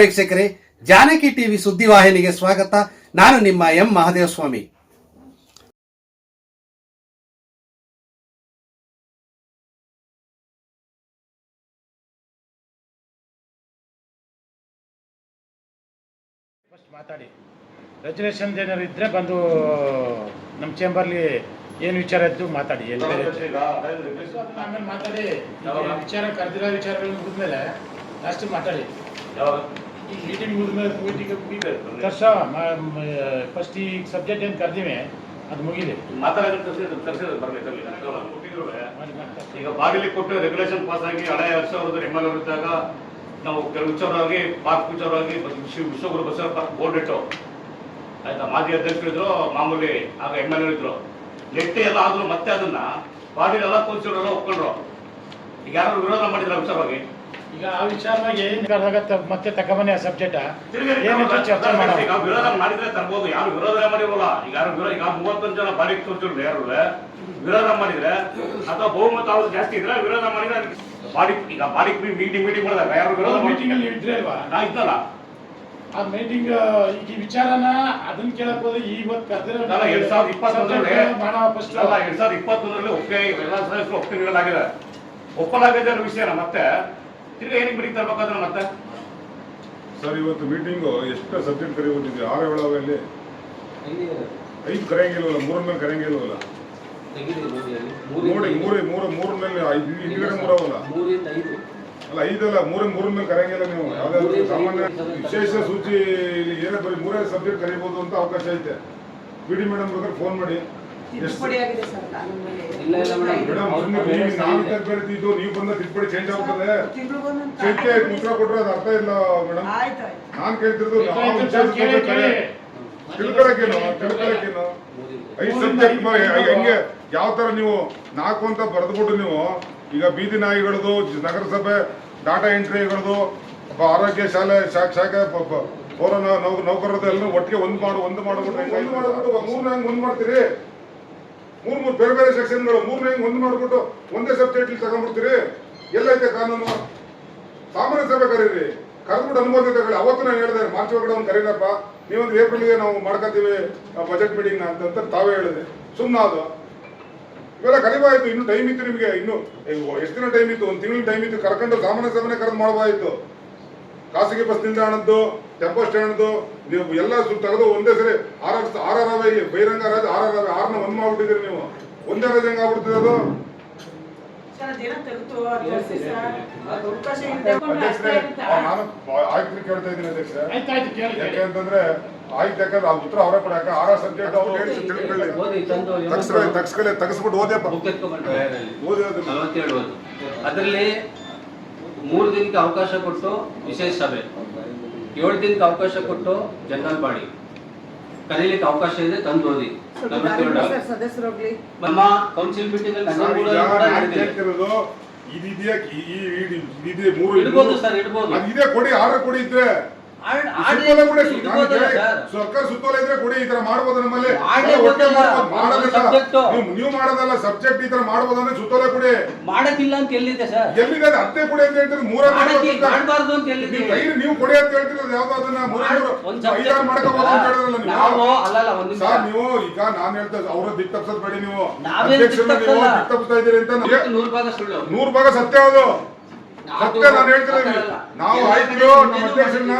ವೀಕ್ಷಕರೇ ಜಾನಕಿ ಟಿವಿ ಸುದ್ದಿವಾಹಿನಿಗೆ ಸ್ವಾಗತ. ನಾನು ನಿಮ್ಮ ಎಂ ಮಹದೇವಸ್ವಾಮಿ. ಫಸ್ಟ್ ಮಾತಾಡಿ. ರೆಜುಲೇಷನ್ ಏನಾದ್ರು ಇದ್ರೆ ಬಂದು ನಮ್ಮ ಚೇಂಬರ್ಲಿ ಏನು ವಿಚಾರ ಇದ್ದು ಮಾತಾಡಿ ಎಲ್ಲಿ ಬೇರೆ ಆಮೇಲೆ ಮಾತಾಡಿ. ವಿಚಾರ ಕರೆದಿರೋ ವಿಚಾರಗಳು ಮುಗಿದ್ಮೇಲೆ ಲಾಸ್ಟ್ ಮಾತಾಡಿ. ತರ್ಸ ಫಸ್ಟ್ ಈ ಸಬ್ಜೆಕ್ಟ್ ಏನು ಕರ್ದಿವೆ, ಅದು ಮುಗಿದೆ ಈಗ ಬಾಗಿಲಿ ಕೊಟ್ಟು ರೆಗ್ಯುಲೇಷನ್ ಪಾಸ್ ಆಗಿ ಹಳೆ ವರ್ಷ ಅವ್ರದ್ದು ಎಂ ಎಲ್ ಇದ್ದಾಗ ನಾವು ಕೆಲವು ವಿಚಾರವಾಗಿ ಪಾರ್ಕ್ ವಿಚಾರವಾಗಿ ವಿಶ್ವ ವಿಶ್ವಗುರು ಬಸವ ಪಾರ್ಕ್ ಬೋರ್ಡ್ ಇಟ್ಟು, ಆಯ್ತಾ, ಮಾಜಿ ಅಧ್ಯಕ್ಷರಿದ್ರು ಮಾಮೂಲಿ ಆಗ ಎಂ ಎಲ್ ಇದ್ರು. ನೆಟ್ಟಿ ಎಲ್ಲ ಆದ್ರು ಮತ್ತೆ ಅದನ್ನ ಬಾಡಿಲೆಲ್ಲ ಕೂರ್ಸಿರೋಲ್ಲ ಒಪ್ಕೊಂಡ್ರು. ಈಗ ಯಾರು ವಿರೋಧ ಮಾಡಿದ್ರ ವಿಚಾರವಾಗಿ ಈಗ ಆ ವಿಚಾರವಾಗಿ ಕರೆದಾಗ ತ- ಮತ್ತೆ ತಗೊಂಬನ್ನಿ ಆ? ಸಬ್ಜೆಕ್ಟ್ ತಿರ್ಗಿ ಏನಿತ್ತು ಚರ್ಚೆ ಮಾಡೋಣ. ಈಗ ವಿರೋಧ ಮಾಡಿದ್ರೆ ತರ್ಬೋದು ಯಾರು ವಿರೋಧ ಮಾಡಿರೋಲ್ಲ. ಈಗ ಯಾರು ವಿರೋಧ ಈಗ ಮೂವತ್ತೊಂದು ಜನ ಬಾರಿ ತೋರಿಸಿದ್ರು ಯಾರು ವಿರೋಧ ಮಾಡಿದ್ರೆ ಅಥವಾ ಬಹುಮತ ಅವ್ರು ಜಾಸ್ತಿ ಇದ್ರೆ ವಿರೋಧ ಮಾಡಿದ್ರೆ ಅದಕ್ಕೆ ಬಾಡಿ ಈಗ ಬಾಡಿ ಮೀಟಿಂಗ್ ಮೀಟಿಂಗ್ ಮಾಡಿದಾಗ ಯಾರು ವಿರೋಧ ಮೀಟಿಂಗ್ ಅಲ್ಲಿ ಇದ್ರೆ ಅಲ್ವಾ? ನಾ ಇದ್ದಲ್ಲ. ಆ ಮೀಟಿಂಗ್ ಈಗ ಈ ವಿಚಾರನ ಅದನ್ನ ಕೇಳಕ್ ಹೋದ್ರೆ ಇವತ್ತು ಕರೆದಿರೋ ಎರಡ್ ಸಾವಿರದ ಇಪ್ಪತ್ತೊಂದರಲ್ಲಿ ಮಾಡೋ ಫಸ್ಟ್ ಅಲ್ಲ. ಎರಡ್ ಸಾವಿರದ ಇಪ್ಪತ್ತೊಂದರಲ್ಲಿ ಒಪ್ಪಿಗೆ ಎಲ್ಲ ಸದಸ್ಯರು ಒಪ್ಪಿಗೆ ನೀಡಲಾಗಿದೆ ಒಪ್ಪಲಾಗದ ವಿಷಯನ ಮತ್ತೆ ತಿರ್ಗಿ ಏನಕ್ಕೆ ಮತ್ತೆ? ಸರ್ ಇವತ್ತು ಮೀಟಿಂಗು ಎಷ್ಟು ಸಬ್ಜೆಕ್ಟ್ ಕರೆಯಬಿಟ್ಟಿದ್ವಿ ಆರು ಏಳಾವಲ್ಲಿ ಐದು ಕರೆಯಂಗಿಲ್ವಲ್ಲ ಮೂರ ಮೇಲೆ ಕರೆಯಂಗಿಲ್ವಲ್ಲ ನೋಡಿ ಮೂರೇ ಮೂರು ಮೂರ ಮೇಲೆ ಐದು ಹಿಂದ್ಗಡೆ ಮೂರವಲ್ಲ? ಅಲ್ಲ ಐದಲ್ಲ ಮೂರ ಮೂರ ಮೇಲೆ ಕರೆಯಂಗಿಲ್ಲ ನೀವು. ಯಾವ್ದಾದ್ರು ಸಾಮಾನ್ಯ ವಿಶೇಷ ಸೂಚಿ ಇಲ್ಲಿ ಏನೇ ಬರೀ ಮೂರೇ ಸಬ್ಜೆಕ್ಟ್ ಕರಿಬೋದು ಅಂತ ಅವಕಾಶ ಐತೆ. ಬಿಡಿ ಮೇಡಮ್ ಬೇಕಾದ್ರೆ ಫೋನ್ ಮಾಡಿ. ತಿದ್ದುಪಡಿ ಆಗಿದೆ ಸರ್. ಇಲ್ಲ, ಇಲ್ಲ ಮೇಡಮ್. ನೀವು ನಾನು ತರ್ಬೇಡ್ತಿದ್ದು ನೀವು ಬಂದ ತಿದ್ದುಪಡಿ ಚೇಂಜ್ ಆಗ್ತದೆ ಚೈತ್ಯ ಕೊಟ್ರೆ ಅದು ಅರ್ಥ ಇಲ್ಲ ಮೇಡಮ್. ಆಯ್ತು ಆಯ್ತು. ನಾನ್ ಕೇಳ್ತಿರೋದು ಆಯ್ತು, ನಾವು ಆಯ್ತು, ವಿಶೇಷ ಕೇಳಿ, ಸಬ್ಜೆಕ್ಟ್ ಕೇಳಿ. ತಿಳ್ಕೊಳಕ್ಕೇನು ತಿಳ್ಕೊಳಕ್ಕೇನು ಐದು ಸಬ್ಜೆಕ್ಟ್ ಹೆಂಗೆ ಯಾವ ತರ ನೀವು ನಾಲ್ಕು ಅಂತ ಬರೆದ್ಬಿಟ್ಟು ನೀವು ಈಗ ಬೀದಿ ನಾಯಿಗಳದು ನಗರಸಭೆ ಡಾಟಾ ಎಂಟ್ರಿಗಳದು ಆರೋಗ್ಯ ಶಾಲೆ ಶಾಖೆ ಪೌರ ನೌ- ನೌಕರರದ್ದು ಎಲ್ಲ ಒಟ್ಟಿಗೆ ಒಂದು ಮಾಡು ಒಂದು ಮಾಡ್ಬಿಟ್ರೆ ಹೆಂಗೆ ಒಂದು ಮಾಡ್ಬಿಟ್ಟು ಮೂರ್ನ ಹೆಂಗ್ ಒಂದು ಮಾಡ್ತೀರಿ. ಮೂರ್ ಮೂರು ಬೇರೆ ಬೇರೆ ಸೆಕ್ಷನ್ಗಳು, ಮೂರನೇ ಒಂದು ಮಾಡ್ಬಿಟ್ಟು ಒಂದೇ ಸಬ್ಜೆಕ್ಟ್ ತಗೊಂಡ್ಬಿಡ್ತೀರಿ? ಎಲ್ಲೈತೆ ಕಾನೂನು? ಸಾಮಾನ್ಯ ಸಭೆ ಕರೀರಿ. ಕರೆದ್ಬಿಟ್ಟು ಅನುಮೋದನೆ ತಗೊಳ್ಳಿ ಅವತ್ತು ನಾನು ಹೇಳಿದೆ, ಮಾರ್ಚ್ ಒಳಗಡೆ ಒಂದು ಕರೀರಪ್ಪ ನೀವೊಂದು ಏಪ್ರಿಲ್ಗೆ ನಾವು ಮಾಡ್ಕೊತೀವಿ ಬಜೆಟ್ ಮೀಟಿಂಗ್ ಅಂತ ತಾವೇ ಹೇಳಿದೆ. ಸುಮ್ಮನೆ ಅದು ಇವೆಲ್ಲ ಕರಿಬಾಯ್ತು ಇನ್ನು ಟೈಮ್ ಇತ್ತು ನಿಮಗೆ. ಇನ್ನು ಎಷ್ಟು ದಿನ ಟೈಮ್ ಇತ್ತು? ಒಂದು ತಿಂಗಳ ಟೈಮ್ ಇತ್ತು. ಕರ್ಕೊಂಡು ಸಾಮಾನ್ಯ ಸಭೆನೇ ಕರೆದು ಮಾಡಬಾಯ್ತು. ಖಾಸಗಿ ಬಸ್ ನಿಲ್ದಾಣದ್ದು ಟೆಂಪೋ ಸ್ಟ್ಯಾಂಡ್ದು ನೀವು ಎಲ್ಲ ತೆಗೆದು ಒಂದೇ ಸರಿ ಆರ್ ಆರ್ ಆರ್ ಆರ್ ಇಲ್ಲಿ ಬಹಿರಂಗ ರಾಜ ಆರ್ ಆರ್ ಆರ್ನ ಒಂದ್ ಮಾಡ್ಬಿಟ್ಟಿದ್ದೀರಿ ನೀವು. ಒಂದೇ ರಾಜ ಹೆಂಗ್ ಆಗ್ಬಿಡ್ತೀರ ಅದು? ನಾನು ಆಯುಕ್ತರಿಗೆ ಕೇಳ್ತಾ ಇದ್ದೀನಿ ಅಧ್ಯಕ್ಷ. ಯಾಕೆ ಅಂತಂದ್ರೆ ಆಯ್ತು ಯಾಕಂದ್ರೆ ಉತ್ತರ ಅವರೇ ಕೊಡಾಕ ಆರ ಸಬ್ಜೆಕ್ಟ್ ಅವ್ರು ಹೇಳಿ ತಿಳ್ಕೊಳ್ಳಿ. ತಗ್ಸ್ಕೊಳ್ಳಿ ತಗ್ಸ್ಕೊಳ್ಳಿ ತಗ್ಸ್ಬಿಟ್ಟು ಓದ್ಯಪ್ಪ ಓದು. ಅದರಲ್ಲಿ ಮೂರು ದಿನಕ್ಕೆ ಅವಕಾಶ ಕೊಟ್ಟು ವಿಶೇಷ ಸಭೆ. ಏಳು ದಿನಕ್ಕೆ ಅವಕಾಶ ಕೊಟ್ಟು ಜನರಲ್ ಬಾಡಿ. ಕರೀಲಿಕ್ಕೆ ಅವಕಾಶ ಇದೆ ತಂದು ಓದಿ. ನಲವತ್ತೇಳು ಸದಸ್ಯರು ಹೋಗ್ಲಿ. ನಮ್ಮ ಕೌನ್ಸಿಲ್ ಮೀಟಿಂಗ್ ಇದಿದೆಯಾ ಈ ಮೂರು ಇಡ್ಬೋದು ಸರ್, ಇಡ್ಬೋದು. ಅದಿದೆ ಕೊಡಿ ಆರ್ಡರ್ ಕೊಡಿ ಇದ್ರೆ. ಸರ್ಕಾರ ಸುತ್ತೋಲೆ ಇದ್ರೆ ಕೊಡಿ ಈ ತರ ಮಾಡ್ಬೋದು ನಮ್ಮಲ್ಲಿ. ನೀವು ಮಾಡೋದಲ್ಲ. ಸಬ್ಜೆಕ್ಟ್ ಈ ತರ ಮಾಡ್ಬೋದು ಅಂದ್ರೆ ಸುತ್ತೋಲೆ ಕೊಡಿ. ಮಾಡಕ್ಕಿಲ್ಲ ಅಂತ ಎಲ್ಲಿದೆ ಸರ್? ಎಲ್ಲಿದೆ ಹತ್ತೆ ಕೊಡಿ ಅಂತ ಹೇಳ್ತೀರಿ ಮೂರ ಮಾಡಬಾರ್ದು ಅಂತ ಎಲ್ಲಿದೆ? ನೀವು ಕೊಡಿ ಅಂತ ಹೇಳ್ತಿರೋದು ಯಾವ್ದು ಅದನ್ನ ಮೂರ ಮಾಡ್ಕೋಬಹುದು ಅಂತ ಹೇಳಿದ್ರಲ್ಲ ನಾವು. ಅಲ್ಲಲ್ಲ ಒಂದ್ ಸರ್ ನೀವು ಈಗ ನಾನು ಹೇಳ್ತಾ ಅವ್ರ ದಿಕ್ ತಪ್ಸೋದ್ ಬೇಡಿ ನೀವು. ಅಧ್ಯಕ್ಷರನ್ನ ನೀವು ದಿಕ್ ತಪ್ಪಿಸ್ತಾ ಇದ್ದೀರಿ ಅಂತ ನೂರು ಭಾಗ ಸುಳ್ಳು. ನೂರು ಭಾಗ ಸತ್ಯ ಅದು. ಸತ್ಯ ನಾನು ಹೇಳ್ತಿರೋದು ನಾವು ಆಯ್ತು ನಮ್ಮ ಅಧ್ಯಕ್ಷರನ್ನ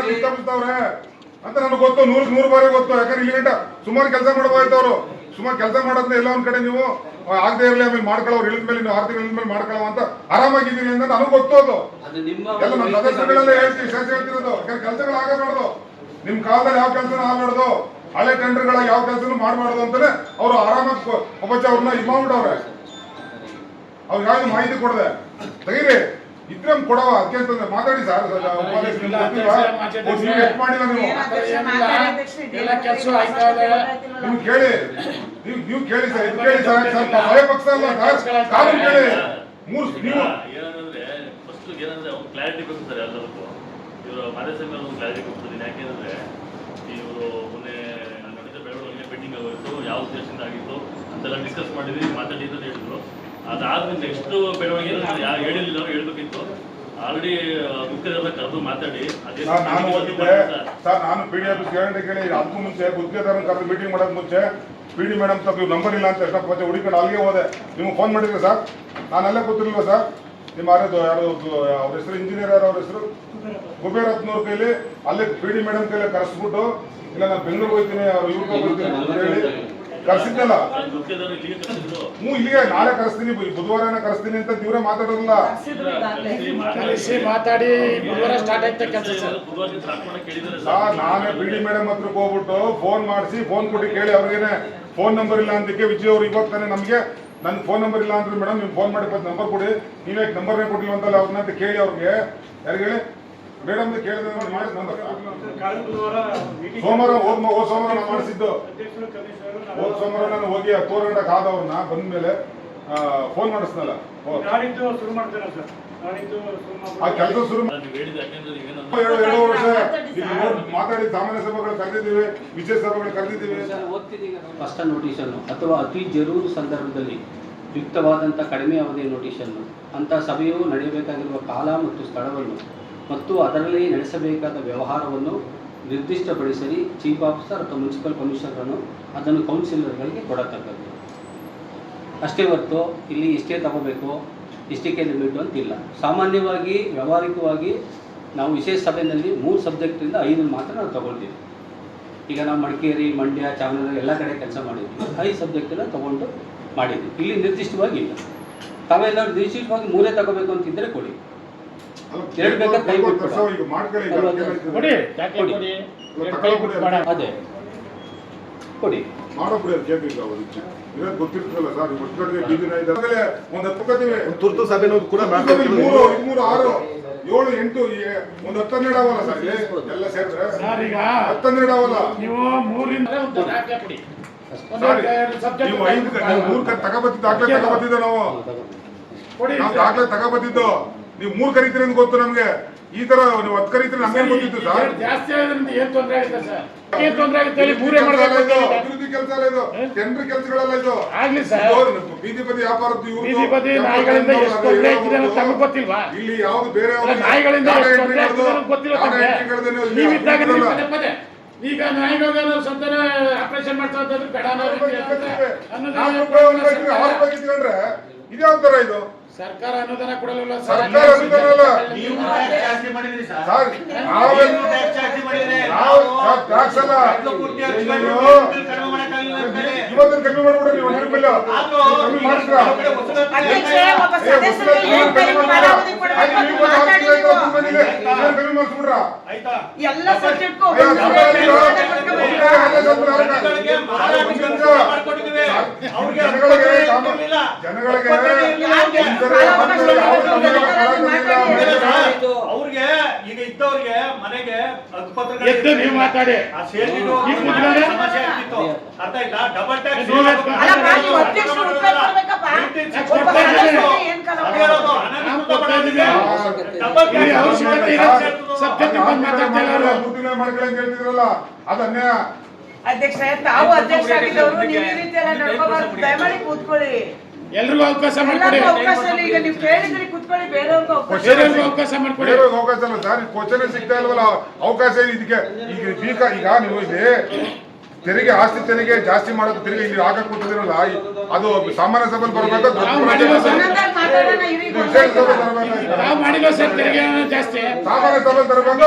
ಅಂತ ನನಗೆ ಗೊತ್ತು ನೂರ್ ನೂರು ಬಾರಿ ಗೊತ್ತು ಯಾಕಂದ್ರೆ ಇಲ್ಲಿ ಗಂಟ ಸುಮಾರು ಕೆಲಸ ಮಾಡಬೋಯ್ತು ಅವರು ಸುಮಾರು ಕೆಲಸ ಮಾಡೋದ್ನ ಎಲ್ಲ ಒಂದ್ ಕಡೆ ನೀವು ಆಗದೆ ಇರಲಿ ಆಮೇಲೆ ಮಾಡ್ಕೊಳ್ಳೋರು ಇಳಿದ ಮೇಲೆ ನೀವು ಆರು ತಿಂಗಳ ಮೇಲೆ ಮಾಡ್ಕೊಳ್ಳೋ ಅಂತ ಆರಾಮಾಗಿದ್ದೀನಿ ಅಂತ ನನಗೆ ಗೊತ್ತು ಅದು ಎಲ್ಲ ನಮ್ಮ ಸದಸ್ಯರುಗಳೆಲ್ಲ ಹೇಳ್ತೀವಿ ಶಾಸ್ತ್ರ ಹೇಳ್ತಿರೋದು ಯಾಕಂದ್ರೆ ಕೆಲಸಗಳು ಆಗಬಾರ್ದು ನಿಮ್ ಕಾಲದಲ್ಲಿ ಯಾವ ಕೆಲಸನೂ ಆಗಬಾರ್ದು ಹಳೆ ಟೆಂಡರ್ಗಳ ಯಾವ ಕೆಲಸನೂ ಮಾಡಬಾರ್ದು ಅಂತಾನೆ ಅವರು ಆರಾಮಾಗಿ ಒಬ್ಬಚ್ಚ ಅವ್ರನ್ನ ಇದು ಮಾಡ್ಬಿಟ್ಟವ್ರೆ ಅವ್ರಿಗೆ ಯಾವ್ದು ಮಾಹಿತಿ ಕೊಡದೆ ತೆಗೀರಿ ಇದ್ರೆ ಕೊಡೋ ಅದಕ್ಕೆ ಅಂತಂದ್ರೆ ಮಾತಾಡಿ ಸರ್ ನೀವು. ಕೇಳಿ. ನೀವು ನೀವು ಕೇಳಿ ಸರ್ ಇದು ಕೇಳಿ ಸರ್ ಸ್ವಲ್ಪ ಮಳೆ ಪಕ್ಷ ಅಲ್ಲ ಸರ್. ಕಾನೂನು ಕೇಳಿ. ಮೂರು ನೀವು ಏನಂದ್ರೆ ಫಸ್ಟ್ ಏನಂದ್ರೆ ಕ್ಲಾರಿಟಿ ಬೇಕು ಸರ್ ಎಲ್ಲರಿಗೂ. ಇವರು ಸಮಯ ಒಂದು ಕ್ಲಾರಿಟಿ ಕೊಡ್ತೀನಿ ಯಾಕೆಂದ್ರೆ ಇವರು ಮೊನ್ನೆ ನಡೆದ ಬೆಳವಣಿಗೆ ಪೆಂಡಿಂಗ್ ಆಗೋಯ್ತು ಯಾವ ಉದ್ದೇಶದಿಂದ ಆಗಿತ್ತು ಅಂತೆಲ್ಲ ಡಿಸ್ಕಸ್ ಮಾಡಿದ್ವಿ ಮಾತಾಡಿದ್ದು ಹೇಳಿದ್ರು. ಅದಾದ್ಮೇಲೆ ನೆಕ್ಸ್ಟ್ ಬೆಳವಣಿಗೆ ಯಾರು ಹೇಳಿಲ್ಲ ಹೇಳ್ಬೇಕಿತ್ತು. ಆಲ್ರೆಡಿ ಮುಖ್ಯದಾರ ಕರೆದು ಮಾತಾಡಿ. ಅದೇ ನಾನು ನಾನು ಮಾಡಿ ಸರ್. ಸರ್ ನಾನು ಪಿ ಡಿ ಎಫ್ ಕೇಳಿ ಕೇಳಿ ಅದಕ್ಕೂ ಮುಂಚೆ ಗುತ್ತಿಗೆದಾರನ ಕರೆದು ಮೀಟಿಂಗ್ ಮಾಡೋದು ಮುಂಚೆ ಪಿ ಡಿ ಮೇಡಮ್ ತಪ್ಪು ನಂಬರ್ ಇಲ್ಲ ಅಂತ ಎಷ್ಟು ಪಚ್ಚೆ ಹುಡುಕೊಂಡು ಅಲ್ಲಿಗೆ ಹೋದೆ. ನಿಮ್ಗೆ ಫೋನ್ ಮಾಡಿದ್ರೆ ಸರ್? ನಾನು ಅಲ್ಲೇ ಗೊತ್ತಿರಲಿಲ್ಲ ಸರ್. ನಿಮ್ಮ ಯಾರು ಅವ್ರ ಹೆಸರು ಇಂಜಿನಿಯರ್ ಯಾರು ಅವ್ರ ಹೆಸರು? ಕುಬೇರತ್ನವ್ರ ಕೈಲಿ ಅಲ್ಲೇ ಪಿ ಡಿ ಮೇಡಮ್ ಕೈಲಿ ಕರೆಸ್ಬಿಟ್ಟು ಇಲ್ಲ ನಾನು ಬೆಂಗಳೂರಿಗೆ ಹೋಗ್ತೀನಿ ಅವ್ರು ಇವ್ರಿಗೆ ಹೋಗ್ತೀನಿ ಅಂತ ಹೇಳಿ ಕರ್ಸಿದ್ನಲ್ಲ? ಹ್ಞೂ ಇಲ್ಲಿಗೆ ನಾಳೆ ಕರೆಸ್ತೀನಿ ಬುಧವಾರನ ಕರೆಸ್ತೀನಿ ಅಂತ ಇವರೇ ಮಾತಾಡೋದಿಲ್ಲ? ಮಾತಾಡಿ ಬುಧವಾರ ಸ್ಟಾರ್ಟ್ ಆಯ್ತಾ ಕೆಲಸ ಸರ್. ನಾನೇ ಬಿ ಡಿ ಮೇಡಮ್ ಹತ್ರಕ್ಕೆ ಹೋಗ್ಬಿಟ್ಟು ಫೋನ್ ಮಾಡಿಸಿ ಫೋನ್ ಕೊಟ್ಟು ಕೇಳಿ ಅವ್ರಿಗೇನೆ ಫೋನ್ ನಂಬರ್ ಇಲ್ಲ ಅಂತಕ್ಕೆ ವಿಜಯ್ ಅವ್ರು ಇವಾಗ ತಾನೇ ನಮಗೆ. ನನ್ನ ಫೋನ್ ನಂಬರ್ ಇಲ್ಲ ಅಂದ್ರೆ ಮೇಡಮ್ ನೀವು ಫೋನ್ ಮಾಡಿ ನಂಬರ್ ಕೊಡಿ. ನೀವೇ ನಂಬರ್ನೇ ಕೊಟ್ಟಿಲ್ಲ ಅಂತಲ್ಲ ಅವ್ರನ್ನ ಅಂತ ಕೇಳಿ ಅವ್ರಿಗೆ. ಯಾರಿಗೆ ಹೇಳಿ? ಮೇಡಮ್ ಕೇಳಿದ್ರೆ ಮಾಡಿ ಸೋಮವಾರ ಹೋದ್ ಹೋದ ಸೋಮವಾರ ನಾನು ಮಾಡಿಸಿದ್ದು. ಹೋದ ಸೋಮವಾರ ನಾನು ಹೋಗಿ ಗಂಟೆಗೆ ಆದವ್ರನ್ನ ಬಂದ್ಮೇಲೆ ಫೋನ್ ಮಾಡಿಸ್ನಲ್ಲ. ಹೋ- ನಾಡಿದ್ದು ಶುರು ಮಾಡ್ತೇನೆ ಸರ್? ನಾಡಿದ್ದು ಶುರು ಆ ಕೆಲಸ ಶುರು ಎರಡು ವರ್ಷ ಮಾತಾಡಿ ಸಾಮಾನ್ಯ ಸಭೆಗಳು ಕರೆದಿದ್ದೀವಿ ವಿಶೇಷ ಸಭೆಗಳು ಕರೆದಿದ್ದೀವಿ. ಸ್ಪಷ್ಟ ನೋಟಿಸನ್ನು ಅಥವಾ ಅತಿ ಜರೂರು ಸಂದರ್ಭದಲ್ಲಿ ಯುಕ್ತವಾದಂಥ ಕಡಿಮೆ ಅವಧಿಯ ನೋಟಿಸನ್ನು ಅಂಥ ಸಭೆಯು ನಡೆಯಬೇಕಾಗಿರುವ ಕಾಲ ಮತ್ತು ಸ್ಥಳವನ್ನು ಮತ್ತು ಅದರಲ್ಲಿ ನಡೆಸಬೇಕಾದ ವ್ಯವಹಾರವನ್ನು ನಿರ್ದಿಷ್ಟಪಡಿಸಿ ಚೀಫ್ ಆಫೀಸರ್ ಅಥವಾ ಮುನ್ಸಿಪಲ್ ಕಮಿಷನರನ್ನು ಅದನ್ನು ಕೌನ್ಸಿಲರ್ಗಳಿಗೆ ಕೊಡತಕ್ಕದ್ದು. ಅಷ್ಟೇ ಹೊರತು ಇಲ್ಲಿ ಇಷ್ಟೇ ತಗೋಬೇಕು ಇಷ್ಟಕ್ಕೆ ಲಿಮಿಟ್ ಅಂತಿಲ್ಲ. ಸಾಮಾನ್ಯವಾಗಿ, ವ್ಯಾವಹಾರಿಕವಾಗಿ ನಾವು ವಿಶೇಷ ಸಭೆಯಲ್ಲಿ ಮೂರು ಸಬ್ಜೆಕ್ಟಿಂದ ಐದು ಮಾತ್ರ ನಾವು ತಗೊಳ್ತೀವಿ. ಈಗ ನಾವು ಮಡಿಕೇರಿ, ಮಂಡ್ಯ ಚಾಮರಾಜನಗರ ಎಲ್ಲ ಕಡೆ ಕೆಲಸ ಮಾಡಿದ್ವಿ. ಐದು ಸಬ್ಜೆಕ್ಟನ್ನು ತೊಗೊಂಡು ಮಾಡಿದ್ವಿ. ಇಲ್ಲಿ ನಿರ್ದಿಷ್ಟವಾಗಿ ಇಲ್ಲ. ತಾವೆಲ್ಲ ನಿರ್ದಿಷ್ಟವಾಗಿ ಮೂರೇ ತಗೋಬೇಕು ಅಂತಿದ್ದರೆ ಕೊಡಿ. ಕೈ ಬಿಟ್ಬಿಡು. ಕೊಡಿ. ಕೊಡಿ. ಕೈ ಬಿಟ್ಬೇಡ. ಅದೇ. ಕೊಡಿ. ತುರ್ತು ಸಭೆನೂ ಕೂಡ ಮೂರು ಮೂರು ಆರು ಏಳು ಎಂಟು ಒಂದ್ ಹತ್ತನ್ನೆರಡು ಅವಲ್ಲ ಸರ್? ಎಲ್ಲ ಸೇರಿದ್ರೆ. ಸರ್ ಈಗ ಹತ್ತನ್ನೆರಡು ಅವಲ್ಲ ನೀವು ಮೂರಿಂದ ನೀವು ಐದು ಮೂರು ತಗೋಬತ್ತಿದ್ದು ದಾಖಲೆ ತಗೋಬತ್ತಿದ್ದೆ ನಾವು. ನಾವು ದಾಖಲೆ ತಗೋಬತ್ತಿದ್ದು. ನೀವು ಮೂರ್ ಕರಿತೀರಿ ಅಂತ ಗೊತ್ತು ನಮ್ಗೆ. ಈ ತರ ನೀವು ಹತ್ತು ಕರಿತೀರಿ ನಮ್ಗೆ ಗೊತ್ತಿತ್ತು ಸರ್? ಜಾಸ್ತಿ ಆಗೋದ್ರಿಂದ ಏನ್ ತೊಂದರೆ ಆಗುತ್ತೆ ಸರ್? ಏನ್ ತೊಂದರೆ ಆಗುತ್ತೆ ಮೂರೇ ಮಾಡ್ಬೇಕು ಅಭಿವೃದ್ಧಿ ಕೆಲಸ ಅಲ್ಲ ಇದು. ಟೆಂಡರ್ ಕೆಲಸಗಳಲ್ಲ ಇದು. ಆಗ್ಲಿ ಸರ್. ಇದು ಬೀದಿ ಬದಿ ವ್ಯಾಪಾರದ್ದು ಇವ್ರದ್ದು, ಬೀದಿ ಬದಿ ವ್ಯಾಪಾರ ನಾಯಿಗಳಿಂದ ಎಷ್ಟು ಅದು ತೊಂದರೆ ಹೇಳ್ಬೋದು. ಆಗ್ತಿದೆ ತಮಗೆ ಗೊತ್ತಿಲ್ವಾ? ಇಲ್ಲಿ ಯಾವ್ದು ಬೇರೆ ನಾಯಿಗಳಿಂದ ಎಷ್ಟು ತೊಂದರೆ ಗೊತ್ತಿಲ್ಲ ನೀವು ಪದೇ ಪದೇ. ಈಗ ನಾಯಿಗಳಿಗೆ ನಾವು ಸಂತಾನ ಆಪರೇಷನ್ ಮಾಡ್ತಾ ಇದ್ದದ್ದು ಬೇಡ ಅನ್ನೋ ರೀತಿ ಹೇಳ್ತಾರೆ. ಅನುದಾನ ಇಟ್ಕೊಂಡ್ರೆ ಇದೇ ಒಂಥರ ಇದು. ಸರ್ಕಾರ ಅನುದಾನ ಕೊಡಲಿಲ್ಲ ಸರ್ಕಾರ ಅನುದಾನ ಇಲ್ಲ. ನೀವು ಜಾಸ್ತಿ ಮಾಡಿದ್ರಿ ಸರ್. ನಾವು ಜಾಸ್ತಿ ಮಾಡಿದ್ರೆ ನಾವು ಟ್ಯಾಕ್ಸ್ ಅಲ್ಲ. ಇವತ್ತಿನ ಕಮ್ಮಿ ಮಾಡ್ಬಿಡ್ರಿ ನೀವು ಹನ್ನೆರಡು ಬಿಲ್ ಕಮ್ಮಿ ಮಾಡಿದ್ರ ನಮ್ಮ ಕಡೆ ಹೊಸದಾಗಿ ಅಧ್ಯಕ್ಷರೇ, ಅವ್ರಿಗೆ ಈಗ ಇದ್ದವ್ರಿಗೆ ಮನೆಗೆ ಎದ್ದು ನೀವು ಮಾತಾಡಿ. ಆ ಸೇರಿ ಈ ಕೂತ್ಕೊಳ್ಳಿ. ಸಮಸ್ಯೆ ಆಗ್ತಿತ್ತು ಅರ್ಥ ಆಯ್ತಾ? ಡಬಲ್ ಟ್ಯಾಕ್ಸ್ ನೀವು ನೀವು ಅಧ್ಯಕ್ಷರು ಉತ್ತರ ಕೊಡ್ಬೇಕಪ್ಪ. ಒಬ್ಬ ಸದಸ್ಯರಿಗೆ ಏನ್ ಕಾಲಾವಕಾಶ ನಾವು ಕೊಡ್ತಾ ಇದ್ದೀವಿ. ಡಬಲ್ ಇಲ್ಲಿ. ಅವಶ್ಯಕತೆ ಇದೆ ಸಬ್ಜೆಕ್ಟ್ ಬಂದು ಮಾತಾಡ್ತಾ ಇಲ್ಲ ಅವರು. ಮೂರ್ತಿನೇ ಮಾಡ್ಕೊಳ್ಳಿ ಅಂತ ಹೇಳ್ತಿದ್ರಲ್ಲ? ಅದು ಅನ್ಯಾಯ ಅಧ್ಯಕ್ಷರೇ ತಾವು ಅಧ್ಯಕ್ಷರಾಗಿದ್ದವರು ನೀವು ಈ ರೀತಿ ಎಲ್ಲ ನಡ್ಕೋಬಾರ್ದು. ದಯಮಾಡಿ ಕೂತ್ಕೊಳ್ಳಿ. ಎಲ್ರಿಗೂ ಅವಕಾಶ ಮಾಡಿಕೊಡಿ. ಬೇರೆಯವ್ರಿಗೂ ಅವಕಾಶ ಅವಕಾಶ ಮಾಡಿಕೊಡಿ. ಬೇರೆ ಅವಕಾಶ ಅಲ್ಲ ಸರ್ ಕ್ವಶನ್ ಸಿಗ್ತಾ ಇಲ್ವಲ್ಲ? ಅವಕಾಶ ಇದಕ್ಕೆ ಈಗ ಬೀಕ ಈಗ ನೀವು ಇಲ್ಲಿ ತೆರಿಗೆ ಆಸ್ತಿ ತೆರಿಗೆ ಜಾಸ್ತಿ ಮಾಡೋದು ತೆರಿಗೆ ಇಲ್ಲಿ ಆಗ ಕೊಟ್ಟಿದ್ರಲ್ಲ ಅದು ಸಾಮಾನ್ಯ ಸಭೆಯಲ್ಲಿ ಬರಬೇಕು? ಸಾಮಾನ್ಯ ಸಭೆ ತರಬೇಕು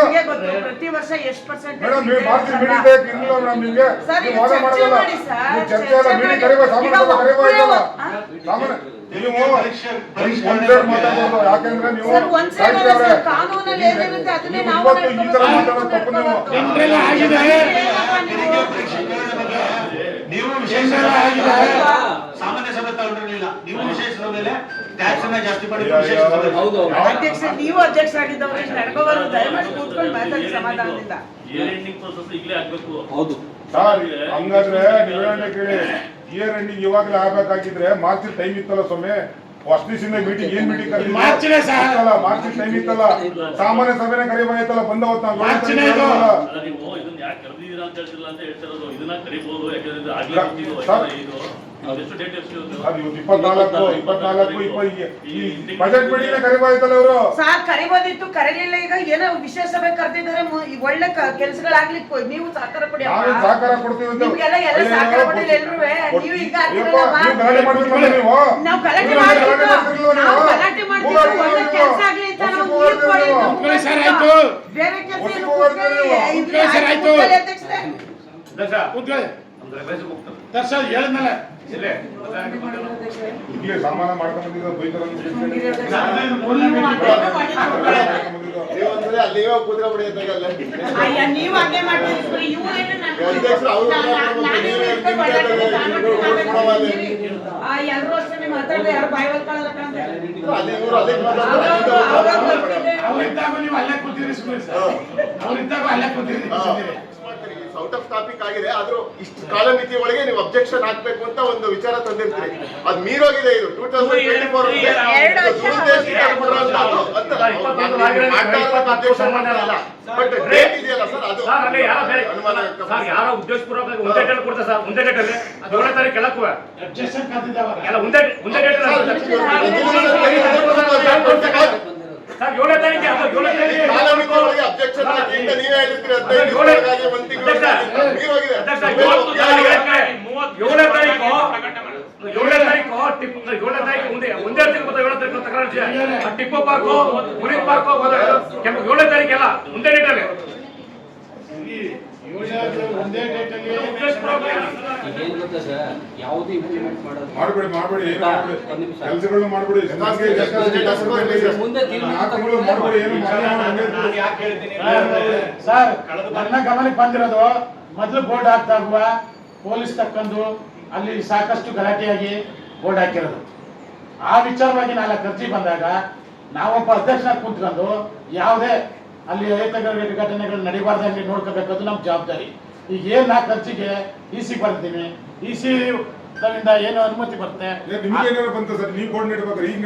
ಪ್ರತಿ ವರ್ಷ ಎಷ್ಟು ಪರ್ಸೆಂಟ್ ಮೇಡಮ್ ನೀವು ಮಾಡ್ತೀರಿ ಮೀಟಿಂಗ್ ಇರಲಿಲ್ಲ ಮೇಡಮ್ ನಿಮ್ಗೆ. ನೀವು ಈಗ ವಾದ ಮಾಡಲ್ಲ. ಮಾಡಿ ನೀವು ಚರ್ಚೆ ಮೀಟಿಂಗ್. ಕರಿಬೇಕು ಸಾಮಾನ್ಯ ಸಭೆ ಕರಿಬೇಕು ಸಾಮಾನ್ಯ ಮಾತಾಡ್ಬೋದು. ಯಾಕೆಂದ್ರೆ ಇವತ್ತು ಈ ತರ ಮಾತಾಡೋದು ತಪ್ಪು ನೀವು ಟೆಂಡ್ರೆಲ್ಲ ಆಗಿದೆ ಏನಪ್ಪ ನೀವು? ವಿಶೇಷ ಸಾಮಾನ್ಯ ಸಭೆ ತಗೊಂಡಿರಲಿಲ್ಲ. ನೀವು ವಿಶೇಷ ಮೇಲೆ ಟ್ಯಾಕ್ಸ್ ಅನ್ನ ಜಾಸ್ತಿ ಮಾಡಿ ವಿಶೇಷ ಸಭೆ ಹೌದು ಅಧ್ಯಕ್ಷ ನೀವು ಅಧ್ಯಕ್ಷರಾಗಿದ್ದವ್ರು ಇಷ್ಟು ನಡ್ಕೋಬಾರ್ದು ದಯಮಾಡಿ ಕೂತ್ಕೊಂಡು ಮಾತಾಡಿ ಸಮಾಧಾನದಿಂದ ಎಂಡಿಂಗ್ ಪ್ರೋಸೆಸ್ ಈಗಲೇ ಆಗ್ಬೇಕು. ಹೌದು. ಸರ್ ಹಂಗಾದ್ರೆ ನೀವೇನ ಕೇಳಿ? ಇಯರ್ ಎಂಡಿಂಗ್ ಇವಾಗಲೇ ಆಗ್ಬೇಕಾಗಿದ್ರೆ ಮಾರ್ಚ್ ಟೈಮ್ ಇತ್ತಲ್ಲ ಸ್ವಾಮಿ? ಫಸ್ಟ್ ದಿವಸದಿಂದ ಮೀಟಿಂಗ್ ಏನ್ ಮೀಟಿಂಗ್ ಮಾರ್ಚ್ನೇ ಅಲ್ಲ ಮಾರ್ಚ್ ಟೈಮ್ ಇತ್ತಲ್ಲ ಸಾಮಾನ್ಯ ಸಭೆನೇ ಕರಿಬೇಕಾಯ್ತಲ್ಲ ಬಂದ ಹೊತ್ತು ನಾವು ಮಾರ್ಚ್ನೇ ಇದು. ಅಲ್ಲ ನೀವು ಇದನ್ನ ಯಾಕೆ ಕರೆದಿದ್ದೀರಾ ಅಂತ ಹೇಳ್ತಿಲ್ಲ ಅಂತ ಹೇಳ್ತಿರೋದು. ಇದನ್ನ ಕರೀಬಹುದು ಯಾಕಂದ್ರೆ ಇದು ಆಗ್ಲೇ. ಇದು. ಸಾರ್ ಕರಿಬೋದಿತ್ತು ಕರೀಲಿಲ್ಲ. ಈಗ ಏನೋ ವಿಶೇಷ ಸಭೆ ಕರೆದಿದ್ದಾರೆ ಒಳ್ಳೆ ಕೆಲಸಗಳಾಗ್ಲಿಕ್ಕೆ ನೀವು ಸಹಕಾರ ಕೊಡಿ ಸಹಕಾರ ಕೊಡ್ತೀವಿ ನಿಮ್ಗೆಲ್ಲ ಎಲ್ಲ ಸಹಕಾರ ನೀವು ಈಗ ನೀವು ಗಲಾಟೆ ಗಲಾಟೆ. ಒಳ್ಳೆ. ಕೆಲ್ಸ ಆಗ್ಲಿ ಅಂತ ನಾವು ಕೊಡಿ. ಬೇರೆ ಕೆಲಸ. ಅಧ್ಯಕ್ಷರೇ. ಹೋಗ್ತಾರೆ ದರ್ಶನ್ ಹೇಳಿದ್ಮೇಲೆ ಇಲ್ಲೇ? ಇಲ್ಲೇ ಸಮಾನ ಮಾಡ್ಕೊಂಡ್ ಬಂದಿದ್ದ ಬೈತಾರ ಅಂತ ಸುಮ್ನಿರಿ ಅಧ್ಯಕ್ಷರೇ. ನಾನು ಮೊದಲನೇ ನೀವು ಹಂಗೆ ಮಾಡ್ತೀರಿ? ಇವ್ರೇನು ಅಧ್ಯಕ್ಷರು ಅವ್ರು ಇವ್ರ ಯಾರು ಬಾಯಿ ಹೊಲ್ಕೊಳ್ಳಲ್ಲ. ಅವ್ರಿದ್ದಾಗ ನೀವು ಅಲ್ಲೇ ಕೂತಿರಿ ಸುಮ್ಮನೆ ಸರ್. ಅವ್ರಿದ್ದಾಗ ಅಲ್ಲೇ ಕೂತಿರಿ. ಔಟ್ ಆಫ್ ಟಾಪಿಕ್ ಆಗಿದೆ ಆದ್ರೂ ಇಷ್ಟು ಕಾಲಮಿತಿ ಒಳಗೆ ನೀವು ಅಬ್ಜೆಕ್ಷನ್ ಹಾಕ್ಬೇಕು ಅಂತ ಒಂದು ವಿಚಾರ ತಂದಿರ್ತೀರಿ. ಅದ್ ಮೀರೋಗಿದೆ ಇದು. Two thousand twenty four but date ಇದೆಯಲ್ಲ ಸರ್ ಅದು ಸರ್ ಅಲ್ಲಿ ಯಾರೋ ಸರ್ ಯಾರೋ ಉದ್ದೇಶಪೂರ್ವಕ ಒಂದೇ ಡೇಟ್ ಕೊಡ್ತಾರೆ ಸರ್ ತಾರೀಕು ಎಲ್ಲ ಒಂದೇ ಒಂದೇ ಡೇಟ್ ಸರ್ ಏಳನೇ ತಾರೀಕು ಅದು ಏಳನೇ ತಾರೀಕು ಕಾಲಮಿತಿ ಒಳಗೆ ಅಬ್ಜೆಕ್ಷನ್ ಹಾಕಿ ಅಂತ ನೀವೇ ಹೇಳಿರ್ತೀರಿ ಅದೇ ಹದಿನೈದು ಏಳನೇ- ತಾರೀಕು ಏಳನೇ ತಾರೀಕು. ಟಿಪ್ ಏಳನೇ ತಾರೀಕು. ಮುಂದೆ ಒಂದೇ ತಾರೀಕು ಮತ್ತೆ ಏಳನೇ ತಾರೀಕು ತಕರಾರು ಟಿಪ್ಪು ಪಾರ್ಕು ಮುರಿದ್ ಪಾರ್ಕು ಕೆಂಪು ಏಳನೇ ತಾರೀಕೆಲ್ಲ ಮುಂದೆ ಡೇಟಲ್ಲಿ ಗೊತ್ತಾ ಸರ್ ಯಾವ್ದು ಇಂಪ್ಲಿಮೆಂಟ್ ಮಾಡೋದು ಮಾಡ್ಬೇಡಿ ಮಾಡ್ಬೇಡಿ. ಏನು ಮಾಡ್ಬೇಡಿ ಒಂದ್ ನಿಮಿಷ. ಕೆಲಸಗಳನ್ನ ಮಾಡ್ಬೇಡಿ. ನಮ್ಗೆ ಮುಂದೆ ತೀರ್ಮಾನ ನಾಲ್ಕು ತಿಂಗಳು ಮಾಡ್ಬೇಡಿ ಏನು ಮಾಡಿ. ಸರ್ ನನ್ನ ಗಮನಕ್ಕೆ ಬಂದಿರೋದು ಮೊದಲು ಬೋರ್ಡ್ ಹಾಕ್ದಾಗುವ ಪೊಲೀಸ್ ತಕ್ಕಂದು ಅಲ್ಲಿ ಸಾಕಷ್ಟು ಗಲಾಟೆಯಾಗಿ ಬೋರ್ಡ್ ಹಾಕಿರೋದು. ಆ ವಿಚಾರವಾಗಿ ನಾಲ್ಕು ಅರ್ಜಿ ಬಂದಾಗ ನಾವೊಬ್ಬ ಅಧ್ಯಕ್ಷನಾಗಿ ಕುಂತ್ಕೊಂಡು ಯಾವುದೇ ಅಲ್ಲಿ ಅಹಿತಕರ ಘಟನೆಗಳು ನಡಿಬಾರ್ದಂಗೆ ಅದು ನಮ್ಮ ಜವಾಬ್ದಾರಿ. ಈಗ ಏನ್ ನಾ ಖರ್ಚಿಗೆ ಇ ಸಿ ಬರ್ತೀನಿ ಇ ಸಿ ತಮ್ಮಿಂದ ಏನು ಅನುಮತಿ ಬರುತ್ತೆ. ನಿಮ್ಗೆ ಏನಾರು ಬಂತ ಸರ್? ನೀವು ಬೋರ್ಡ್ ಈಗ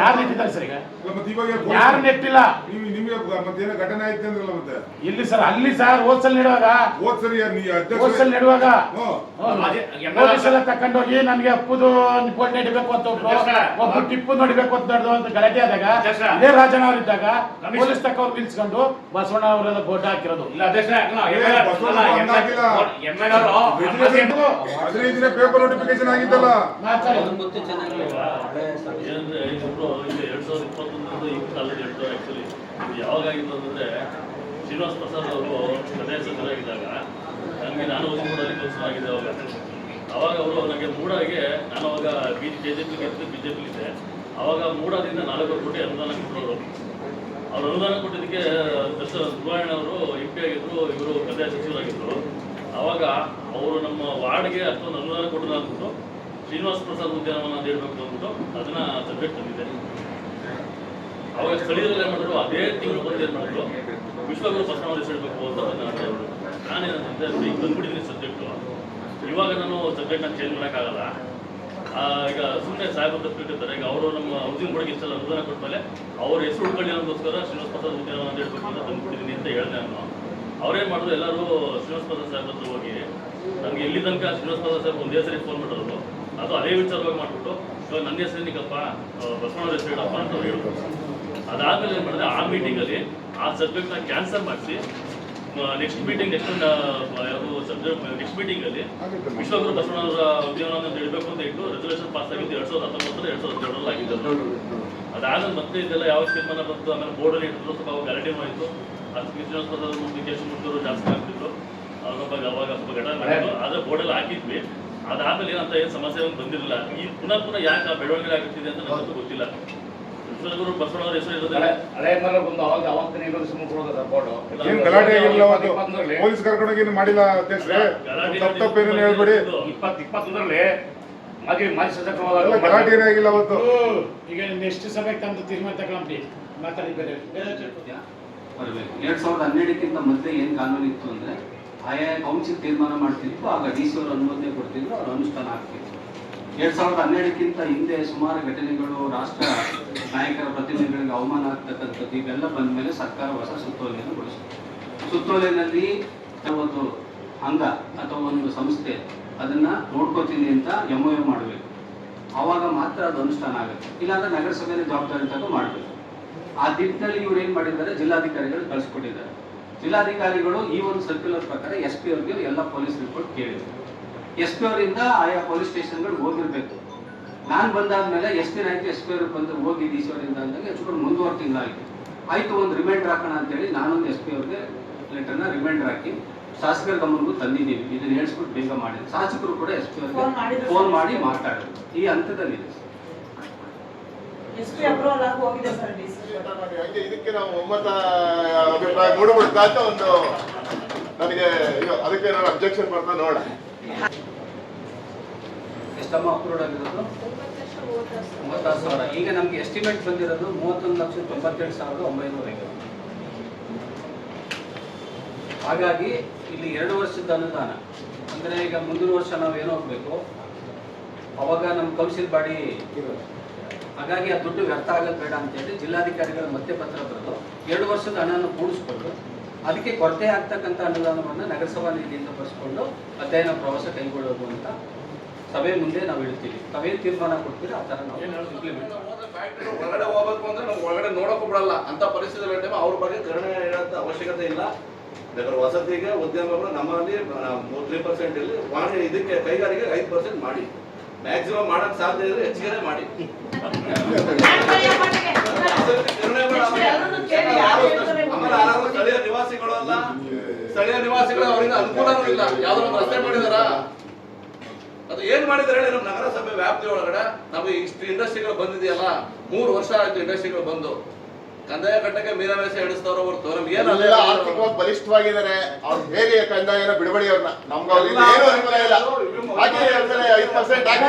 ಯಾರು ನೆಟ್ಟಿದ್ದಾರೆ ಸರ್ ಈಗ? ಅಲ್ಲ, ಮತ್ತೆ ಇವಾಗ ಯಾರು ನೆಟ್ಟಿಲ್ಲ? ನೀವು ನಿಮ್ಗೆ ಮತ್ತೆ ಏನೋ ಘಟನೆ ಆಯ್ತು ಅಂದ್ರಲ್ಲ ಮತ್ತೆ? ಇಲ್ಲಿ ಸರ್ ಅಲ್ಲಿ ಸರ್ ಓದ್ಸಲ್ ನೆಡುವಾಗ? ಓದ್ಸಲ್ ಹೋದ್ಸಲ್ ನೆಡುವಾಗ. ಪೊಲೀಸ್ ಎಲ್ಲ ತಕೊಂಡೋಗಿ ನನ್ಗೆ ಅಪ್ಪುದು ಬೋಟ್ ನೆಡಬೇಕು ಅಂತ ಒಬ್ರು ಒಬ್ಬ ಟಿಪ್ಪು ನೋಡಬೇಕು ಅಂತ ನಡೆದು ಅಂತ ಗಲಾಟೆ ಆದಾಗ ಅದೇ ಇದೇ ರಾಜನ ಇದ್ದಾಗ ಪೊಲೀಸ್ ಪೊಲೀಸ್ ತಕ್ಕವ್ರು ನಿಲ್ಸ್ಕೊಂಡು ಬಸವಣ್ಣ ಅವರೆಲ್ಲ ಬೋಟ್ ಹಾಕಿರೋದು. ಇಲ್ಲ ಅಧ್ಯಕ್ಷ ಅಲ್ಲ, ನೋಟಿಫಿಕೇಶನ್ ಆಗಿದ್ದಲ್ಲ ಎರಡ್ ಸಾವಿರದ ಇಪ್ಪತ್ತೊಂದರಿಂದ ಎರಡು ಆ್ಯಕ್ಚುಲಿ ಇದು ಯಾವಾಗ ಆಗಿತ್ತು ಅಂತಂದ್ರೆ ಶ್ರೀನಿವಾಸ್ ಪ್ರಸಾದ್ ಅವರು ಕನ್ನಡ ಸಚಿವರಾಗಿದ್ದಾಗ ನನಗೆ ನಾನು ಕೆಲಸ ಆಗಿದೆ ಅವಾಗ. ಅವಾಗ ಅವರು ನನಗೆ ಮೂಡಾಗೆ ನಾನು ಅವಾಗ ಬಿ ಜೆ ಜೆ ಪಿಗೆ ಇತ್ತು ಬಿ ಜೆ ಪಿಲಿದ್ದೆ ಅವಾಗ ಮೂಡಾದಿಂದ ನಾಲ್ಕು ಕೋಟಿ ಅನುದಾನ ಕೊಟ್ಟರು ಅವ್ರು ಅನುದಾನ ಕೊಟ್ಟಿದ್ದಕ್ಕೆ ದರ್ಶ ಸುಬ್ಬಣ್ಣ ಅವರು ಎಂ ಪಿ ಆಗಿದ್ದರು ಇವರು ಕಂದಾಯ ಸಚಿವರಾಗಿದ್ದರು ಅವಾಗ ಅವರು ನಮ್ಮ ವಾರ್ಡ್ಗೆ ಅಷ್ಟೊಂದು ಅನುದಾನ ಕೊಟ್ಟರು ಅಂದ್ಬಿಟ್ಟು ಶ್ರೀನಿವಾಸ ಪ್ರಸಾದ್ ಉದ್ಯಾನವನ ಅಂತ ಹೇಳ್ಬೇಕು ಅಂದ್ಬಿಟ್ಟು ಅದನ್ನ ಸಬ್ಜೆಕ್ಟ್ ತಂದಿದ್ದಾರೆ. ಅವಾಗ ಸ್ಥಳೀಯರಲ್ಲಿ ಏನ್ ಮಾಡಿದ್ರು? ಅದೇ ತಿಂಗಳು ಬಂದು ಏನ್ ಮಾಡಿದ್ರು? ವಿಶ್ವಗುರು ಬಸವಣ್ಣ ಹೆಸರು ಅಂತ ಹೇಳಿದ್ರು ನಾನೇನಂತಂದ್ರೆ ಈಗ ಬಂದ್ಬಿಟ್ಟಿದ್ದೀನಿ ಸಬ್ಜೆಕ್ಟು. ಇವಾಗ ನಾನು ಸಬ್ಜೆಕ್ಟ್ನ ಚೇಂಜ್ ಮಾಡೋಕ್ಕಾಗಲ್ಲ. ಈಗ ಸುಮ್ಮನೆ ಸಾಹೇಬ್ ತಪ್ಪಿಟ್ಟಿರ್ತಾರೆ ಈಗ ಅವರು ನಮ್ಮ ಹೌಸಿಂಗ್ ಬೋರ್ಡ್ಗೆ ಇಷ್ಟೆಲ್ಲ ಅನುದಾನ ಕೊಟ್ಟಮೇಲೆ ಅವ್ರ ಹೆಸರು ಉಳ್ಕೊಳ್ಳಿ ಅನ್ನೋದಕ್ಕೋಸ್ಕರ ಶ್ರೀನಿವಾಸ ಪ್ರಸಾದ್ ಉದ್ಯಾನವನ ಅಂತ ಹೇಳ್ಬೇಕು ಅಂತ ತಂದ್ಬಿಟ್ಟಿದ್ದೀನಿ ಅಂತ ಹೇಳಿದೆ ನಾನು. ಅವ್ರೇನ್ ಮಾಡಿದ್ರು? ಎಲ್ಲರೂ ಶ್ರೀನಿವಾಸ ಪ್ರಸಾದ್ ಸಾಹೇಬ್ ಹತ್ರ ಹೋಗಿ ನನಗೆ ಇಲ್ಲಿ ತನಕ ಶ್ರೀನಿವಾಸ ಸಾಹೇಬ್ ಒಂದೇ ಸರಿ ಫೋನ್ ಮಾಡಿರೋದು ಅದು ಅದೇ ವಿಚಾರವಾಗಿ ಮಾಡಿಬಿಟ್ಟು, ಇವಾಗ ನನ್ನ ಹೆಸರೇನಿಕಪ್ಪ ಬಸವಣ್ಣ ಹೆಸರು ಅಂತ ಅವ್ರು ಹೇಳಿದ್ರು. ಅದಾದ್ಮೇಲೆ ಏನು ಮಾಡಿದೆ, ಆ ಮೀಟಿಂಗಲ್ಲಿ ಆ ಸಬ್ಜೆಕ್ಟ್ನ ಕ್ಯಾನ್ಸಲ್ ಮಾಡಿಸಿ ನೆಕ್ಸ್ಟ್ ಮೀಟಿಂಗ್ ನೆಕ್ಸ್ಟ್ ಯಾವುದು ಸಬ್ಜೆಕ್ಟ್ ನೆಕ್ಸ್ಟ್ ಮೀಟಿಂಗಲ್ಲಿ ವಿಶ್ವಗುರು ಬಸವಣ್ಣವರ ಉದ್ಯಾನವನ ಅಂತ ಹೇಳ್ಬೇಕು ಅಂತ ಇಟ್ಟು ರೆಸಲ್ಯೂಷನ್ ಪಾಸ್ ಆಗಿದ್ದು ಎರಡು ಸಾವಿರದ ಹತ್ತೊಂಬತ್ತರ ಎರಡು ಸಾವಿರದ ಹನ್ನೆರಡರಲ್ಲಿ ಆಗಿದ್ದು. ಅದಾದ್ಮೇಲೆ ಮತ್ತೆ ಇದೆಲ್ಲ ಯಾವ ತೀರ್ಮಾನ ಬಂತು, ಆಮೇಲೆ ಬೋರ್ಡಲ್ಲಿ ಇಟ್ಟಿದ್ರು, ಸ್ವಲ್ಪ ಗ್ಯಾರಂಟಿ ಆಯಿತು ಅದಕ್ಕೆ ಶ್ರೀನಿವಾಸ ಪ್ರಸಾದ್ ಮುಖ್ಯೇಶ್ ಮುಂದೂರು ಜಾಸ್ತಿ ಆಗ್ತಿದ್ರು ಅವಾಗ ಅವಾಗ ಸ್ವಲ್ಪ ಘಟನೆ ಮಾಡಿದ್ರು ಆದ್ರೆ ಬೋರ್ಡಲ್ಲಿ ಹಾಕಿದ್ವಿ. ಅದಾದ್ಮೇಲೆ ಏನಂತ ಏನು ಸಮಸ್ಯೆ ಏನು ಬಂದಿರಲಿಲ್ಲ. ಈ ಪುನಃ ಪುನಃ ಯಾಕೆ ಆ ಬೆಳವಣಿಗೆ ಆಗುತ್ತಿದೆ ಅಂತ ನನಗೆ ಗೊತ್ತಿಲ್ಲ. ಬಸವಣ್ಣವರ ಹೆಸರು ಇರೋದಿಲ್ಲ ಹಳೆ ಮರ ಬಂದು ಅವಾಗ ಸುಮ್ಮನೆ ಬೋರ್ಡು. ಏನ್ ಗಲಾಟೆ ಆಗಿಲ್ಲ ಅವತ್ತು ಪೊಲೀಸ್ ಕರ್ಕೊಂಡೋಗಿ ಏನು ಮಾಡಿಲ್ಲ ಅಧ್ಯಕ್ಷರೇ? ತಪ್ಪು ತಪ್ಪೇನು ಹೇಳ್ಬೇಡಿ. ಇಪ್ಪತ್ತು ಇಪ್ಪತ್ತೊಂದರಲ್ಲಿ ಮಾಜಿ ಮಾಜಿ ಎಲ್ಲ ಶಾಸಕರು ಗಲಾಟೆ ಏನೇ ಆಗಿಲ್ಲ ಅವತ್ತು. ಈಗ ನೆಕ್ಸ್ಟ್ ಸಭೆಗೆ ತಂದು ತೀರ್ಮಾನ ತಗೊಳ್ಳಿ. ಮಾತಾಡಿ ಬೇರೆ. ಬೇರೆ ಬರಬೇಕು ಎರಡ್ ಸಾವಿರದ ಹನ್ನೆರಡಕ್ಕಿಂತ ಮೊದಲೇ ಏನ್ ಕಾನೂನು ಇತ್ತು ಅಂದ್ರೆ ಆಯಾ ಕೌನ್ಸಿಲ್ ತೀರ್ಮಾನ ಮಾಡ್ತಿದ್ರು, ಆಗ ಡಿ ಸಿ ಅವರು ಅನುಮೋದನೆ ಕೊಡ್ತಿದ್ರು, ಅವ್ರು ಅನುಷ್ಠಾನ ಆಗ್ತಿತ್ತು ಎರಡ್ ಸಾವಿರದ ಹನ್ನೆರಡಕ್ಕಿಂತ ಹಿಂದೆ ಸುಮಾರು ಘಟನೆಗಳು, ರಾಷ್ಟ್ರ ನಾಯಕರ ಪ್ರತಿನಿಧಿಗಳಿಗೆ ಅವಮಾನ ಆಗ್ತಕ್ಕಂಥದ್ದು, ಇವೆಲ್ಲ ಬಂದ ಮೇಲೆ ಸರ್ಕಾರ ಹೊಸ ಸುತ್ತೋಲೆಯನ್ನು ಗೊಳಿಸಿತು ಸುತ್ತೋಲೆಯಲ್ಲಿ ಒಂದು ಅಂಗ ಅಥವಾ ಒಂದು ಸಂಸ್ಥೆ ಅದನ್ನ ನೋಡ್ಕೋತೀನಿ ಅಂತ ಎಂ ಒ ಮಾಡಬೇಕು. ಆವಾಗ ಮಾತ್ರ ಅದು ಅನುಷ್ಠಾನ ಆಗುತ್ತೆ. ಇಲ್ಲಾಂದ್ರೆ ನಗರಸಭೆಯ ಜವಾಬ್ದಾರಿ ತಗೋ ಮಾಡಬೇಕು. ಆ ದಿಟ್ಟಿನಲ್ಲಿ ಇವ್ರು ಏನು ಮಾಡಿದ್ದಾರೆ? ಜಿಲ್ಲಾಧಿಕಾರಿಗಳು ಕಳಿಸ್ಕೊಟ್ಟಿದ್ದಾರೆ. ಜಿಲ್ಲಾಧಿಕಾರಿಗಳು ಈ ಒಂದು ಸರ್ಕ್ಯುಲರ್ ಪ್ರಕಾರ ಎಸ್ ಪಿ ಅವ್ರಿಗೆ ಎಲ್ಲ ಪೊಲೀಸ್ ರಿಪೋರ್ಟ್ ಕೇಳಿದ್ರು. ಎಸ್ ಪಿ ಅವರಿಂದ ಆಯಾ ಪೊಲೀಸ್ ಸ್ಟೇಷನ್ಗಳು ಹೋಗಿರ್ಬೇಕು. ನಾನು ಬಂದಾದ್ಮೇಲೆ ಎಸ್ ದಿನ ಆಯ್ತು ಎಸ್ ಪಿ ಅವ್ರಿಗೆ ಬಂದು ಹೋಗಿ ಡಿ ಸಿ ಅವರಿಂದ ಅಂದಾಗ ಹೆಚ್ಚು ಮುಂದುವರೆ ತಿಂಗಳಾಯಿತು. ಆಯ್ತು ಒಂದು ರಿಮೈಂಡರ್ ಹಾಕೋಣ ಅಂತೇಳಿ ನಾನೊಂದು ಎಸ್ ಪಿ ಅವ್ರಿಗೆ ಲೆಟರ್ನ ರಿಮೈಂಡರ್ ಹಾಕಿ ಶಾಸಕರ ಗಮನಕ್ಕೂ ತಂದಿದ್ದೀನಿ. ಇದನ್ನ ಹೇಳ್ಸ್ಬಿಟ್ಟು ಬೇಗ ಮಾಡಿದ್ರು. ಶಾಸಕರು ಕೂಡ ಎಸ್ ಪಿ ಅವ್ರಿಗೆ. ಫೋನ್ ಮಾಡಿ ಮಾತಾಡಿದ್ರು. ಈ ಹಂತದಲ್ಲಿದೆ ಹಂಗೆ ಇದಕ್ಕೆ ನಾವು ಒಮ್ಮತ ಅಭಿಪ್ರಾಯ ಮೂಡಿಬಿಡುತ್ತಾ ಅಂತ ಒಂದು ನನಗೆ ಅದಕ್ಕೆ ನಾನು ಅಬ್ಜೆಕ್ಷನ್ ಮಾಡ್ತಾ ನೋಡ. ಎಷ್ಟಮ್ಮ ಅಪ್ರೂವ್ಡ್ ಆಗಿರೋದು? ಮೂವತ್ತಾರು ಸಾವಿರ. ಈಗ ನಮ್ಗೆ ಎಸ್ಟಿಮೇಟ್ ಬಂದಿರೋದು ಮೂವತ್ತೊಂದು ಲಕ್ಷ ತೊಂಬತ್ತೆರಡು ಸಾವಿರದ ಒಂಬೈನೂರ ಹಾಗಾಗಿ ಇಲ್ಲಿ ಎರಡು ವರ್ಷದ ಅನುದಾನ. ಅಂದ್ರೆ ಈಗ ಮುಂದಿನ ವರ್ಷ ನಾವು ಏನೋ ಹೋಗ್ಬೇಕು? ಅವಾಗ ನಮ್ಮ ಕೌನ್ಸಿಲ್ ಬಾಡಿ ಹಾಗಾಗಿ ಆ ದುಡ್ಡು ವ್ಯರ್ಥ ಆಗೋದು ಬೇಡ ಅಂತೇಳಿ ಜಿಲ್ಲಾಧಿಕಾರಿಗಳ ಮತ್ತೆ ಪತ್ರ ಬರೆದು ಎರಡು ವರ್ಷದ ಹಣವನ್ನು ಕೂಡಿಸ್ಕೊಂಡು ಅದಕ್ಕೆ ಕೊರತೆ ಆಗ್ತಕ್ಕಂಥ ಅನುದಾನವನ್ನು ನಗರಸಭಾ ನಿಧಿಯಿಂದ ಬರೆಸ್ಕೊಂಡು ಅಧ್ಯಯನ ಪ್ರವಾಸ ಕೈಗೊಳ್ಳೋದು ಅಂತ ಸಭೆ ಮುಂದೆ ನಾವು ಇಡ್ತೀವಿ ತಾವೇ ತೀರ್ಮಾನ ಕೊಡ್ತೀರಿ? ಆ ಥರ ನಾವು ಇಂಪ್ಲಿಮೆಂಟ್. ಒಳಗಡೆ ಹೋಗ್ಬೇಕು ಅಂದ್ರೆ ನಾವು ಒಳಗಡೆ ನೋಡೋಕೆ ಬಿಡಲ್ಲ. ಅಂತ ಪರಿಸ್ಥಿತಿ ಟೈಮ್ ಅವ್ರ ಬಗ್ಗೆ ಕರುಣೆ ಹೇಳೋಂಥ ಅವಶ್ಯಕತೆ ಇಲ್ಲ. ಬೇಕಾದ್ರೆ ವಸತಿಗೆ ಉದ್ಯಮಗಳು ನಮ್ಮಲ್ಲಿ ತ್ರೀ ಪರ್ಸೆಂಟ್ ಇಲ್ಲಿ ವಾಣಿ ಇದಕ್ಕೆ ಕೈಗಾರಿಕೆ ಐದು ಪರ್ಸೆಂಟ್ ಮಾಡಿ. ಮ್ಯಾಕ್ಸಿಮಮ್ ಮಾಡಕ್ ಸಾಧ್ಯ ಇದ್ರೆ ಹೆಚ್ಚಿಗೆ ಮಾಡಿ. ಸ್ಥಳೀಯ ನಿವಾಸಿಗಳು ಅಲ್ಲ ಸ್ಥಳೀಯ ನಿವಾಸಿಗಳು ಅವರಿಂದ ಅನುಕೂಲನೂ ಇಲ್ಲ. ಯಾವ್ದೋ ಒಂದು ರಸ್ತೆ ಮಾಡಿದಾರ? ಅದು ಏನ್ ಮಾಡಿದ್ರೆ ಹೇಳಿ ನಮ್ಮ ನಗರಸಭೆ ವ್ಯಾಪ್ತಿ ಒಳಗಡೆ. ನಮಗೆ ಇಷ್ಟು ಇಂಡಸ್ಟ್ರಿಗಳು ಬಂದಿದೆಯಲ್ಲ ಮೂರು ವರ್ಷ ಆಯ್ತು ಇಂಡಸ್ಟ್ರಿಗಳು ಬಂದು. ಕಂದಾಯ ಕಟ್ಟಕ್ಕೆ ಮೀನಮೇಷ ಎಡಿಸ್ತಾವ್ರ ಹೊರತು ಏನು ಅಲ್ಲ ಆರ್ಥಿಕವಾಗಿ ಬಲಿಷ್ಠವಾಗಿದ್ದಾರೆ. ಅವ್ರು ಬೇರೆ ಕಂದಾಯನ ಬಿಡುಗಡೆ ಅವ್ರನ್ನ? ನಮ್ಗೆ ಅವ್ರಿಗೆ ಏನು ಅನುಕೂಲ ಇಲ್ಲ. ಹಾಗೆ ಹೇಳ್ತಾರೆ ಐದು ಪರ್ಸೆಂಟ್ ಹಾಕಿ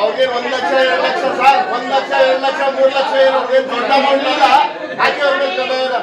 ಅವ್ರಿಗೆ ಒಂದ್ ಲಕ್ಷ ಎರಡು ಲಕ್ಷ ಸಾರ್ ಒಂದ್ ಲಕ್ಷ ಎರಡು ಲಕ್ಷ ಮೂರ್ ಲಕ್ಷ ಏನು. ದೊಡ್ಡ ಮಾಡಲಿಲ್ಲ ಹಾಗೆ ಅವ್ರಿಗೆ ಕಂದಾಯನ.